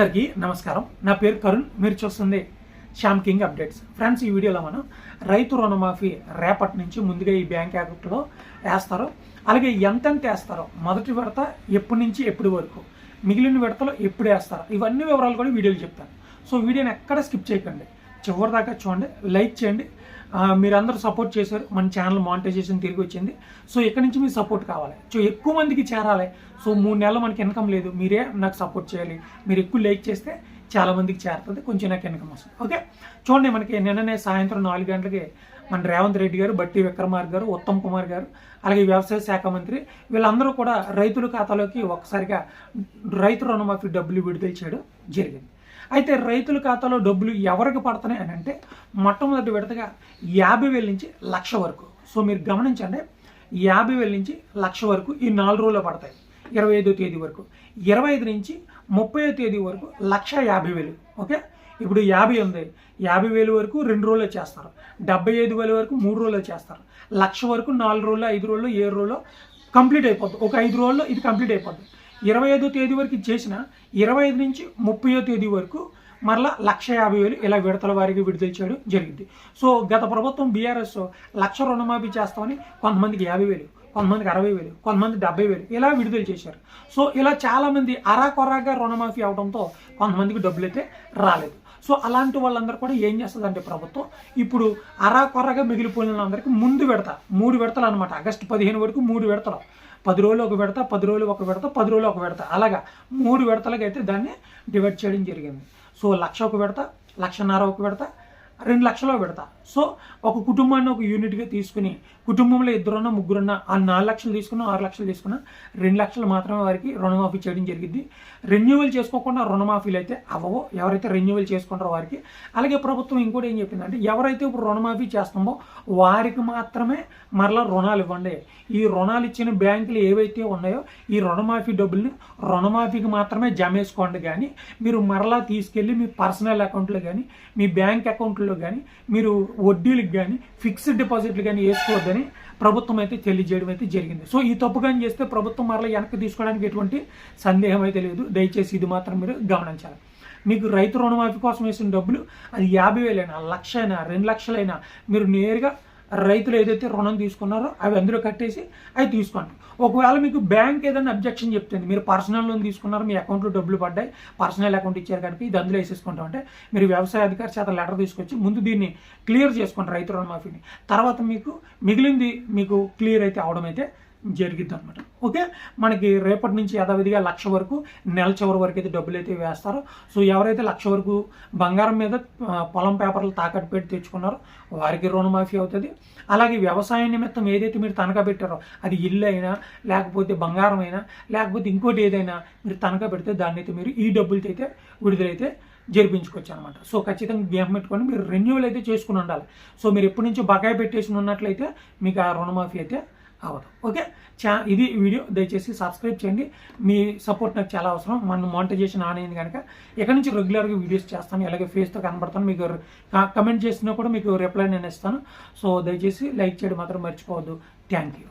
అందరికీ నమస్కారం. నా పేరు కరుణ్ మీరు చూస్తుంది శ్యామ్ కింగ్ అప్డేట్స్. ఫ్రెండ్స్ ఈ వీడియోలో మనం రైతు రుణమాఫీ రేపటి నుంచి ముందుగా ఈ బ్యాంక్ అకౌంట్లో వేస్తారు. అలాగే ఎంతెంత వేస్తారో మొదటి విడత ఎప్పటి నుంచి ఎప్పటి వరకు మిగిలిన విడతలో ఎప్పుడు వేస్తారో? ఇవన్నీ వివరాలు కూడా వీడియోలు చెప్తాను. సో వీడియోని ఎక్కడ స్కిప్ చేయకండి. చివరి దాకా చూడండి లైక్ చేయండి. మీరు మీరందరూ సపోర్ట్ చేశారు. మన ఛానల్ మానిటైజేషన్ తిరిగి వచ్చింది. సో ఇక్కడ నుంచి మీ సపోర్ట్ కావాలి. సో ఎక్కువ మందికి చేరాలి. సో మూడు నెలలు మనకి ఇన్కమ్ లేదు. మీరే నాకు సపోర్ట్ చేయాలి. మీరు ఎక్కువ లైక్ చేస్తే చాలా మందికి చేరుతుంది. కొంచెం నాకు ఇన్కమ్ వస్తుంది. ఓకే చూడండి మనకి నిన్ననే సాయంత్రం నాలుగు గంటలకి మన రేవంత్ రెడ్డి గారు బట్టి విక్రమార్ గారు ఉత్తమ్ కుమార్ గారు అలాగే వ్యవసాయ శాఖ మంత్రి వీళ్ళందరూ కూడా రైతుల ఖాతాలోకి ఒకసారిగా రైతు రుణమాఫీ డబ్బులు విడుదల చేయడం జరిగింది. అయితే రైతుల ఖాతాలో డబ్బులు ఎవరికి పడుతున్నాయి అని అంటే మొట్టమొదటి విడతగా యాభై వేల నుంచి లక్ష వరకు. సో మీరు గమనించండి యాభై వేల నుంచి లక్ష వరకు ఈ నాలుగు రోజులు పడతాయి. ఇరవై ఐదో తేదీ వరకు. ఇరవై ఐదు నుంచి ముప్పై తేదీ వరకు లక్ష యాభై వేలు. ఓకే? ఇప్పుడు యాభై ఉంది. యాభై వేలు వరకు రెండు రోజులు చేస్తారు. డెబ్బై ఐదు వేల వరకు మూడు రోజులు చేస్తారు. లక్ష వరకు నాలుగు రోజులు ఐదు రోజులు ఏడు రోజులు కంప్లీట్ అయిపోద్ది. ఒక ఐదు రోజుల్లో ఇది కంప్లీట్ అయిపోద్ది. ఇరవై ఐదో తేదీ వరకు చేసిన ఇరవై ఐదు నుంచి ముప్పయో తేదీ వరకు మరలా లక్ష యాభై వేలు ఇలా విడతల వారికి విడుదల చేయడం జరిగింది. సో గత ప్రభుత్వం బీఆర్ఎస్ లక్ష రుణమాఫీ చేస్తామని కొంతమందికి యాభై వేలు కొంతమందికి అరవై వేలు కొంతమంది డెబ్బై వేలు ఇలా విడుదల చేశారు. సో ఇలా చాలామంది అరాకొరాగా రుణమాఫీ అవడంతో కొంతమందికి డబ్బులు అయితే రాలేదు. సో అలాంటి వాళ్ళందరూ కూడా ఏం చేస్తుందంటే ప్రభుత్వం ఇప్పుడు అరాకొరగా మిగిలిపోయిన వాళ్ళందరికీ ముందు విడత మూడు విడతలు అనమాట ఆగస్టు పదిహేను వరకు మూడు విడతలు. పది రోజులు ఒక విడత పది రోజులు ఒక విడత పది రోజులు ఒక విడత. అలాగా మూడు విడతలకైతే దాన్ని డివైడ్ చేయడం జరిగింది. సో లక్ష ఒక విడత లక్షన్నర ఒక విడత రెండు లక్షలు పెడతా. సో ఒక కుటుంబాన్ని ఒక యూనిట్గా తీసుకుని కుటుంబంలో ఇద్దరున్న ముగ్గురున్నా ఆ నాలుగు లక్షలు తీసుకున్న ఆరు లక్షలు తీసుకున్న రెండు లక్షలు మాత్రమే వారికి రుణమాఫీ చేయడం జరిగింది రెన్యువల్ చేసుకోకుండా రుణమాఫీలు అయితే అవ్వవు. ఎవరైతే రెన్యువల్ చేసుకుంటారో వారికి. అలాగే ప్రభుత్వం ఇంకోటి ఏం చెప్పిందంటే ఎవరైతే ఇప్పుడు రుణమాఫీ చేస్తామో వారికి మాత్రమే మరలా రుణాలు ఇవ్వండి. ఈ రుణాలు ఇచ్చిన బ్యాంకులు ఏవైతే ఉన్నాయో ఈ రుణమాఫీ డబ్బుల్ని రుణమాఫీకి మాత్రమే జమ వేసుకోండి కానీ మీరు మరలా తీసుకెళ్ళి మీ పర్సనల్ అకౌంట్లో కానీ మీ బ్యాంక్ అకౌంట్లో కానీ మీరు వడ్డీలకు కానీ ఫిక్స్డ్ డిపాజిట్లు కానీ వేసుకోవద్దని ప్రభుత్వం అయితే తెలియజేయడం అయితే జరిగింది. సో ఈ తప్పు కానీ చేస్తే ప్రభుత్వం మరలా వెనక్కి తీసుకోవడానికి ఎటువంటి సందేహం అయితే లేదు. దయచేసి ఇది మాత్రం మీరు గమనించాలి. మీకు రైతు రుణమాఫీ కోసం వేసిన డబ్బులు అది యాభై వేలైనా లక్ష అయినా రెండు లక్షలైనా మీరు నేరుగా రైతులు ఏదైతే రుణం తీసుకున్నారో అవి అందులో కట్టేసి అవి తీసుకోండి. ఒకవేళ మీకు బ్యాంక్ ఏదైనా అబ్జెక్షన్ చెప్తుంది మీరు పర్సనల్ లోన్ తీసుకున్నారు మీ అకౌంట్లో డబ్బులు పడ్డాయి పర్సనల్ అకౌంట్ ఇచ్చారు కనుక ఇది అందులో వేసేసుకుంటాం. అంటే మీరు వ్యవసాయ అధికారి చేత లెటర్ తీసుకొచ్చి ముందు దీన్ని క్లియర్ చేసుకోండి రైతు రుణమాఫీని. తర్వాత మీకు మిగిలింది మీకు క్లియర్ అయితే అవడం అయితే జరిగిద్ది అనమాట ఓకే? మనకి రేపటి నుంచి యథావిధిగా లక్ష వరకు నెల చివరి వరకు అయితే డబ్బులు అయితే వేస్తారో. సో ఎవరైతే లక్ష వరకు బంగారం మీద పొలం పేపర్లు తాకట్టు పెట్టి తెచ్చుకున్నారో వారికి రుణమాఫీ అవుతుంది. అలాగే వ్యవసాయ నిమిత్తం ఏదైతే మీరు తనఖా పెట్టారో అది ఇల్లు అయినా లేకపోతే బంగారం అయినా లేకపోతే ఇంకోటి ఏదైనా మీరు తనఖా పెడితే దాన్ని అయితే మీరు ఈ డబ్బులతో అయితే విడుదలైతే జరిపించుకోవచ్చు అనమాట సో ఖచ్చితంగా గేమ్ పెట్టుకొని మీరు రెన్యువల్ అయితే చేసుకుని ఉండాలి. సో మీరు ఎప్పటి నుంచో బకాయి పెట్టేసి ఉన్నట్లయితే మీకు ఆ రుణమాఫీ అయితే అవ్వదు ఓకే? చా ఇది వీడియో. దయచేసి సబ్స్క్రైబ్ చేయండి. మీ సపోర్ట్ నాకు చాలా అవసరం. మన మానిటైజేషన్ ఆన్ అయింది కనుక ఎక్కడి నుంచి రెగ్యులర్గా వీడియోస్ చేస్తాను అలాగే ఫేస్తో కనబడతాను మీకు కమెంట్ చేసినా కూడా మీకు రిప్లై నేను ఇస్తాను. సో దయచేసి లైక్ చేయడం మాత్రం మర్చిపోవద్దు. Thank you